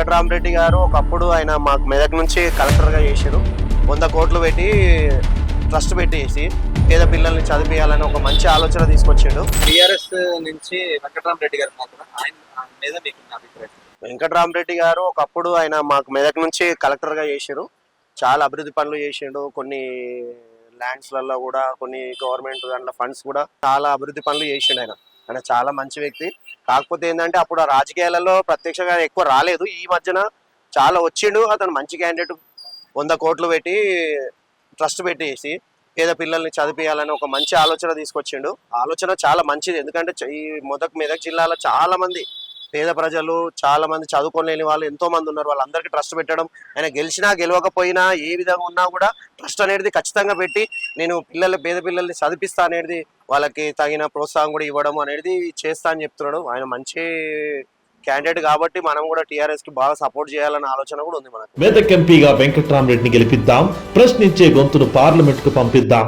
వెంకటరామరెడ్డి గారు ఒకప్పుడు ఆయన మాకు మెదక్ నుంచి కలెక్టర్గా చేశారు వంద కోట్లు పెట్టి ట్రస్ట్ పెట్టేసి పేద పిల్లల్ని చదివించాలని ఒక మంచి ఆలోచన తీసుకొచ్చాడు. టిఆర్ఎస్ నుంచి వెంకటరామరెడ్డి గారు ఆయన మీద మీకు అభిప్రాయం. వెంకటరామరెడ్డి గారు ఒకప్పుడు ఆయన మాకు మెదక్ నుంచి కలెక్టర్గా చేశారు చాలా అభివృద్ధి పనులు చేసిండు. కొన్ని ల్యాండ్స్లలో కూడా కొన్ని గవర్నమెంట్ దాంట్లో ఫండ్స్ కూడా చాలా అభివృద్ధి పనులు చేసిండు ఆయన. ఆయన చాలా మంచి వ్యక్తి. కాకపోతే ఏంటంటే అప్పుడు ఆ రాజకీయాలలో ప్రత్యక్షంగా ఎక్కువ రాలేదు. ఈ మధ్యన చాలా వచ్చిండు. అతను మంచి క్యాండిడేట్ వంద కోట్లు పెట్టి ట్రస్ట్ పెట్టేసి పేద పిల్లల్ని చదివించాలని ఒక మంచి ఆలోచన తీసుకొచ్చిండు. ఆలోచన చాలా మంచిది. ఎందుకంటే ఈ మొదక్ మెదక్ జిల్లాలో చాలా మంది పేద ప్రజలు చాలా మంది చదువుకోలేని వాళ్ళు ఎంతో మంది ఉన్నారు. వాళ్ళందరికీ ట్రస్ట్ పెట్టడం. ఆయన గెలిచినా గెలవకపోయినా ఏ విధంగా ఉన్నా కూడా ట్రస్ట్ అనేది ఖచ్చితంగా పెట్టి నేను పిల్లలు పేద పిల్లల్ని చదివిస్తా అనేది వాళ్ళకి తగిన ప్రోత్సాహం కూడా ఇవ్వడం అనేది చేస్తా అని చెప్తున్నాడు. ఆయన మంచి క్యాండిడేట్ కాబట్టి మనం కూడా టీఆర్ఎస్కి బాగా సపోర్ట్ చేయాలన్న ఆలోచన కూడా ఉంది మనకు. మెదక్ ఎంపీగా వెంకట్రామరెడ్డిని గెలిపిద్దాం. ప్రశ్నించే గొంతును పార్లమెంట్కు పంపిద్దాం.